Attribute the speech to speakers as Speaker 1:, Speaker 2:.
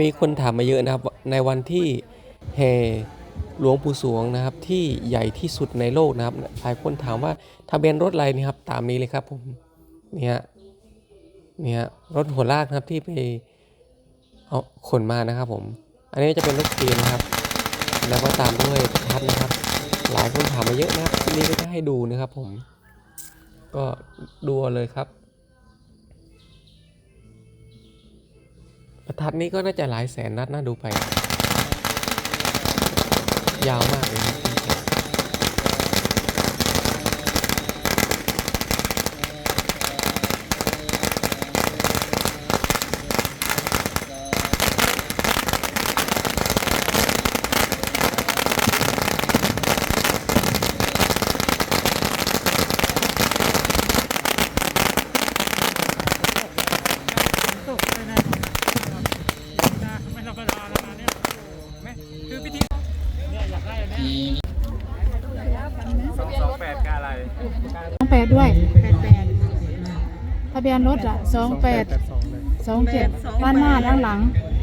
Speaker 1: มีคนถามมาเยอะนะครับในวันที่แห่หลวงปู่สวงนะครับที่ใหญ่ที่สุดในโลกนะครับหลายคนถามว่าทะเบียนรถอะไรนี่ครับตามนี้เลยครับผมเนี่ยเนี่ยรถหัวลากนะครับที่ไปเอาขนมานะครับผม อันนี้จะเป็นรถเกียร์นะครับ แล้วก็ตามด้วยประทัดนะครับ หลายคนถามมาเยอะนะครับที่นี้ก็จะให้ดูนะครับผม ก็ดูเลยครับ ประทัดนี้ก็น่าจะหลายแสนนัดน่าดูไป ยาวมาก
Speaker 2: สองสองแปดกับอะไร
Speaker 3: สองแปดด้วยทะเบียนรถอะสองแปด
Speaker 2: สองเลย
Speaker 3: สองเจ็ดด้านหน้าด้านหลัง
Speaker 2: อ